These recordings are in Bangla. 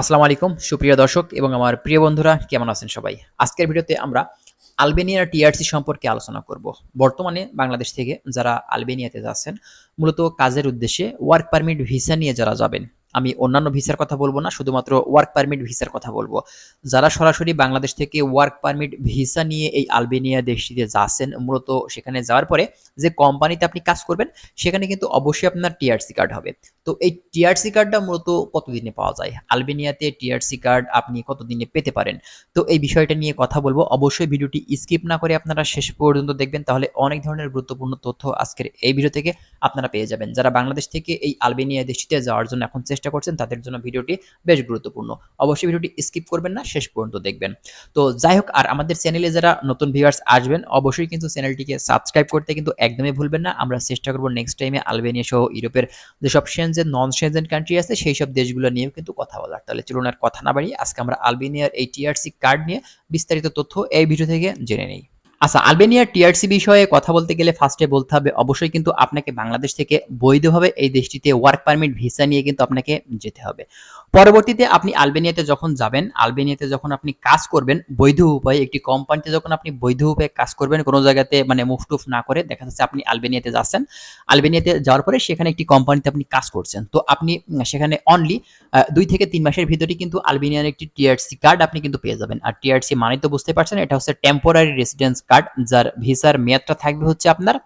আসসালামু আলাইকুম, সুপ্রিয় দর্শক এবং আমার প্রিয় বন্ধুরা, কেমন আছেন সবাই? আজকের ভিডিওতে আমরা আলবেনিয়ার টিআরসি সম্পর্কে আলোচনা করব। বর্তমানে বাংলাদেশ থেকে যারা আলবেনিয়াতে যাচ্ছেন, মূলত কাজের উদ্দেশ্যে ওয়ার্ক পারমিট ভিসা নিয়ে যারা যাবেন আমি অন্যান্য ভিসার কথা বলব না, শুধুমাত্র ওয়ার্ক পারমিট ভিসার কথা বলব। যারা সরাসরি বাংলাদেশ থেকে ওয়ার্ক পারমিট ভিসা নিয়ে এই আলবেনিয়া দেশটিতে যাচ্ছেন, মূলত সেখানে যাওয়ার পরে যে কোম্পানিতে আপনি কাজ করবেন, সেখানে কিন্তু অবশ্যই আপনার টিআরসি কার্ড হবে। তো এই টিআরসি কার্ডটা মূলত কতদিনে পাওয়া যায়? আলবেনিয়াতে টিআরসি কার্ড আপনি কতদিনে পেতে পারেন? তো এই বিষয়টা নিয়ে কথা বলব। অবশ্যই ভিডিওটি স্কিপ না করে আপনারা শেষ পর্যন্ত দেখবেন, তাহলে অনেক ধরনের গুরুত্বপূর্ণ তথ্য আজকের এই ভিডিও থেকে আপনারা পেয়ে যাবেন। যারা বাংলাদেশ থেকে এই আলবেনিয়া দেশটিতে যাওয়ার জন্য এখন চেষ্টা করছেন, তাদের জন্য ভিডিওটি বেশ গুরুত্বপূর্ণ। অবশ্যই ভিডিওটি স্কিপ করবেন না, শেষ পর্যন্ত দেখবেন। তো যাই হোক, আর আমাদের চ্যানেলে যারা নতুন ভিউয়ার্স আসবেন, অবশ্যই কিন্তু চ্যানেলটিকে সাবস্ক্রাইব করতে কিন্তু একদমই ভুলবেন না। আমরা চেষ্টা করব নেক্সট টাইমে আলবেনিয়া সহ ইউরোপের যেসব সেনজেন নন সেনজেন কান্ট্রি আছে, সেই সব দেশগুলো নিয়েও কিন্তু কথা বলার। তাহলে চলুন আর কথা না বাড়িয়ে, আজকে আমরা আলবেনিয়ার এই টিআরসি কার্ড নিয়ে বিস্তারিত তথ্য এই ভিডিও থেকে জেনে নেই। আচ্ছা আলবেনিয়ার টিআরসি বিষয়ে কথা বলতে গেলে ফার্স্টে বলতে হবে, অবশ্যই কিন্তু আপনাকে বাংলাদেশ থেকে বৈধভাবে এই দেশটিতে ওয়ার্ক পারমিট ভিসা নিয়ে কিন্তু আপনাকে যেতে হবে। পরবর্তীতে আপনি আলবেনিয়াতে যখন যাবেন, আলবেনিয়াতে যখন আপনি কাজ করবেন, বৈধ উপায়ে, একটি কোম্পানিতে যখন আপনি বৈধ উপায়ে কাজ করবেন, কোনো জায়গাতে মানে মুভ টুফ না করে, দেখা যাচ্ছে আপনি আলবেনিয়াতে যাচ্ছেন, আলবেনিয়াতে যাওয়ার পরে সেখানে একটি কোম্পানিতে আপনি কাজ করছেন। তো আপনি সেখানে অনলি দুই থেকে তিন মাসের ভিতরে কিন্তু আলবেনিয়ার একটি টিআরসি কার্ড আপনি কিন্তু পেয়ে যাবেন। আর টিআরসি মানে তো বুঝতে পারছেন, এটা হচ্ছে টেম্পোরারি রেসিডেন্স কার্ড যার ভিসার মেয়াদটা থাকবে হচ্ছে আপনার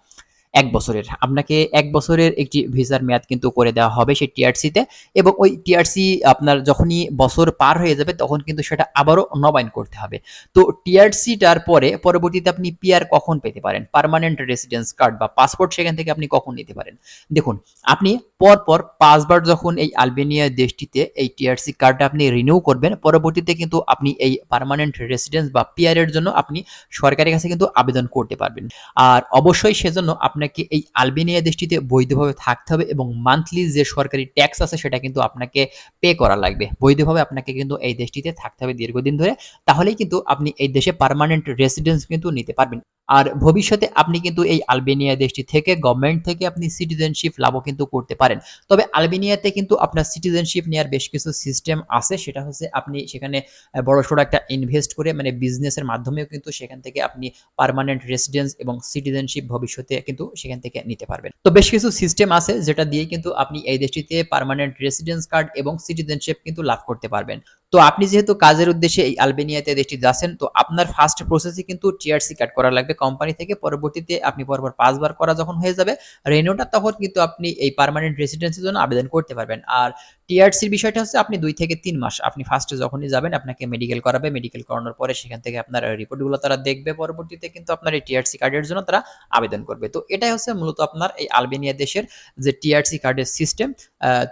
এক বছরের। আপনাকে এক বছরের একটি ভিসার মেয়াদ কিন্তু করে দেওয়া হবে সেই টিআরসিতে এবং ওই টিআরসি আপনার যখনই বছর পার হয়ে যাবে তখন কিন্তু সেটা আবারও নবায়ন করতে হবে। তো টিআরসিটার পরে পরবর্তীতে আপনি পিআর কখন পেতে পারেন? পার্মানেন্ট রেসিডেন্স কার্ড বা পাসপোর্ট সেখান থেকে আপনি কখন নিতে পারেন? দেখুন, আপনি পরপর পাঁচবার যখন এই আলবেনিয়া দেশটিতে এই টিআরসি কার্ডটা আপনি রিনিউ করবেন, পরবর্তীতে কিন্তু আপনি এই পারমানেন্ট রেসিডেন্স বা পিআরের জন্য আপনি সরকারের কাছে কিন্তু আবেদন করতে পারবেন। আর অবশ্যই সেজন্য আপনাকে এই আলবেনিয়া দেশটিতে বৈধভাবে থাকতে হবে এবং মান্থলি যে সরকারি ট্যাক্স আছে সেটা কিন্তু আপনাকে পে করা লাগবে। বৈধভাবে আপনাকে কিন্তু এই দেশটিতে থাকতে হবে দীর্ঘদিন ধরে। তাহলেই কিন্তু আপনি এই দেশে পারমানেন্ট রেসিডেন্স কিন্তু নিতে পারবেন। আর ভবিষ্যতে আপনি কিন্তু এই আলবেনিয়া দেশটি থেকে গভর্নমেন্ট থেকে আপনি সিটিজেনশিপ লাভও কিন্তু করতে পারেন। তবে আলবেনিয়াতে কিন্তু আপনার সিটিজেনশিপ নেওয়ার বেশ কিছু সিস্টেম আছে। সেটা হচ্ছে আপনি সেখানে বড় সড়ো একটা ইনভেস্ট করে মানে বিজনেসের মাধ্যমেও কিন্তু সেখান থেকে আপনি পারমানেন্ট রেসিডেন্স এবং সিটিজেনশিপ ভবিষ্যতে কিন্তু সেখান থেকে নিতে পারবেন। তো বেশ কিছু সিস্টেম আছে যেটা দিয়ে কিন্তু আপনি এই দেশটিতে পারমানেন্ট রেসিডেন্স কার্ড এবং সিটিজেনশিপ কিন্তু লাভ করতে পারবেন। তো আপনি যেহেতু কাজের উদ্দেশ্যে এই আলবেনিয়াতে দেশটি যাচ্ছেন, তো আপনার ফার্স্ট প্রসেসে কিন্তু টিআরসি কার্ড করা লাগবে। কোম্পানি থেকে পরবর্তীতে আপনি পরপর পাঁচবার করা যখন হয়ে যাবে রেনোটা তখন কিন্তু আপনি এই পার্মানেন্ট রেসিডেন্সির জন্য আবেদন করতে পারবেন। আর টিআরসির বিষয়টা হচ্ছে আপনি দুই থেকে তিন মাস, আপনি ফার্স্টে যখনই যাবেন, আপনাকে মেডিকেল করাবে। মেডিকেল করানোর পরে সেখান থেকে আপনার রিপোর্টগুলো তারা দেখবে। পরবর্তীতে কিন্তু আপনার এই টিআরসি কার্ডের জন্য তারা আবেদন করবে। তো এটাই হচ্ছে মূলত আপনার এই আলবেনিয়া দেশের যে টিআরসি কার্ডের সিস্টেম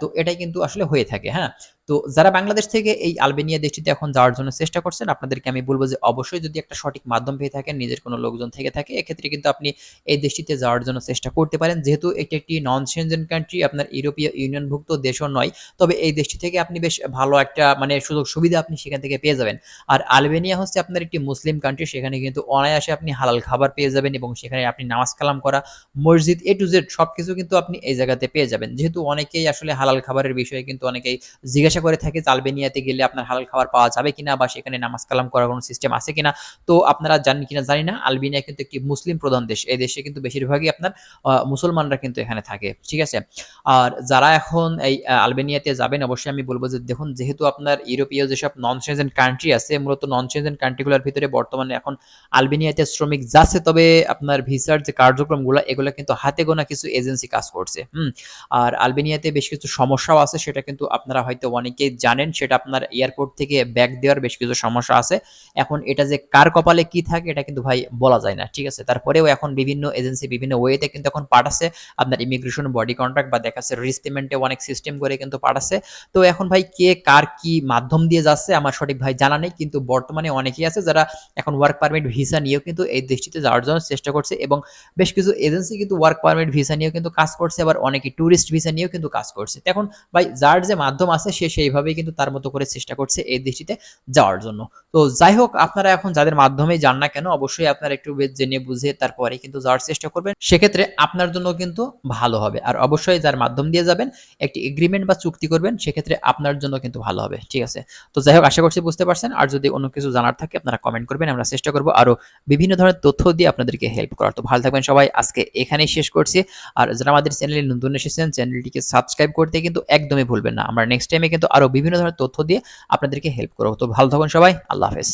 তো এটাই কিন্তু আসলে হয়ে থাকে হ্যাঁ। তো যারা বাংলাদেশ থেকে এই আলবেনিয়া দেশটিতে এখন যাওয়ার জন্য চেষ্টা করছেন, আপনাদেরকে আমি বলব যে অবশ্যই যদি একটা সঠিক মাধ্যম পেয়ে থাকেন, নিজের কোনো লোকজন থেকে থাকে, এক্ষেত্রে কিন্তু আপনি এই দেশটিতে যাওয়ার জন্য চেষ্টা করতে পারেন। যেহেতু এটি একটি নন সেনজেন কান্ট্রি আপনার ইউরোপীয় ইউনিয়নভুক্ত দেশও নয়, তবে এই দেশটি থেকে আপনি বেশ ভালো একটা মানে সুযোগ সুবিধা আপনি সেখান থেকে পেয়ে যাবেন। আর আলবেনিয়া হচ্ছে আপনার একটি মুসলিম কান্ট্রি সেখানে কিন্তু অনায়াসে আপনি হালাল খাবার পেয়ে যাবেন এবং সেখানে আপনি নামাজ কালাম করা, মসজিদ এ টু জেড সব কিছু কিন্তু আপনি এই জায়গাতে পেয়ে যাবেন। যেহেতু অনেকেই আসলে হালাল খাবারের বিষয়ে কিন্তু অনেকেই জিজ্ঞাসা করে থাকে যে আলবেনিয়াতে গেলে আপনার হালাল খাবার পাওয়া যাবে কিনা বা সেখানে নামাজ কালাম করার কোনো সিস্টেম আছে কিনা, তো আপনারা জানেন কিনা জানি না। আলবেনিয়া কিন্তু একটি মুসলিম প্রধান দেশ, এই দেশে কিন্তু বেশিরভাগই আপনার মুসলমানরা কিন্তু এখানে থাকে, ঠিক আছে? আর যারা এখন এই আলবেনিয়াতে যাবেন, অবশ্যই আমি বলব যে দেখুন, যেহেতু আপনার ইউরোপীয় যেসব নন সেজেন্ট কান্ট্রি আছে, মূলত নন সেজেন্ট কান্ট্রিগুলোর ভিতরে বর্তমানে এখন আলবেনিয়াতে শ্রমিক যাচ্ছে, তবে আপনার ভিসার যে কার্যক্রমগুলো, এগুলো কিন্তু হাতে গোনা কিছু এজেন্সি কাজ করছে, হুম? আর আলবেনিয়াতে বেশ কিছু সমস্যাও আছে, সেটা কিন্তু আপনারা হয়তো অনেকেই জানেন সেটা আপনার এয়ারপোর্ট থেকে ব্যাগ দেওয়ার বেশ কিছু সমস্যা আছে। এখন এটা যে কার কপালে কি থাকে, এটা কিন্তু ভাই বলা যায় না, ঠিক আছে? তারপরেও এখন বিভিন্ন এজেন্সি বিভিন্ন ওয়েতে কিন্তু এখন পাঠাচ্ছে। আপনার ইমিগ্রেশন বডি কন্ট্রাক্ট বা দেখা যাচ্ছে রিস পেমেন্টে অনেক সিস্টেম করে কিন্তু পাঠাচ্ছে। তো এখন ভাই কে কার কি মাধ্যম দিয়ে যাচ্ছে, আমার সঠিক ভাই জানা নেই, কিন্তু বর্তমানে অনেকেই আছে যারা এখন ওয়ার্ক পারমিট ভিসা নিয়েও কিন্তু এই দেশটিতে যাওয়ার জন্য চেষ্টা করছে এবং বেশ কিছু এজেন্সি কিন্তু ওয়ার্ক পারমিট ভিসা নিয়েও কিন্তু কাজ করছে, আবার অনেকে ট্যুরিস্ট ভিসা নিয়েও কিন্তু কাজ করছে। এখন ভাই যার যে মাধ্যম আছে, সে সেইভাবেই কিন্তু তার মতো করে চেষ্টা করছে এই দেশটিতে যাওয়ার জন্য। তো যাই হোক, আপনারা এখন যাদের মাধ্যমেই যান না কেন, অবশ্যই আপনারা একটু জেনে বুঝে তারপরে কিন্তু যাওয়ার চেষ্টা করবেন। সেক্ষেত্রে আপনার জন্য কিন্তু ভালো হবে। আর অবশ্যই যার মাধ্যম দিয়ে যাবেন, একটি এগ্রিমেন্ট বা চুক্তি করবেন, সেক্ষেত্রে আপনার জন্য কিন্তু ভালো হবে। ঠিক আছে? তো যাই হোক, আশা করছি বুঝতে পারছেন। আর যদি অন্য কিছু জানার থাকে, আপনারা কমেন্ট করবেন, আমরা চেষ্টা করব আরও বিভিন্ন ধরনের তথ্য দিয়ে আপনাদেরকে হেল্প করার। তো ভালো থাকবেন সবাই। আজকে এখানেই শেষ করছি। আর যারা আমাদের চ্যানেলে নতুন এসেছেন চ্যানেলটিকে সাবস্ক্রাইব করতে কিন্তু একদমই ভুলবেন না। আমরা নেক্সট টাইমে কিন্তু আরও বিভিন্ন ধরনের তথ্য দিয়ে আপনাদেরকে হেল্প করব। তো ভালো থাকুন সবাই আল্লাহ হাফেজ।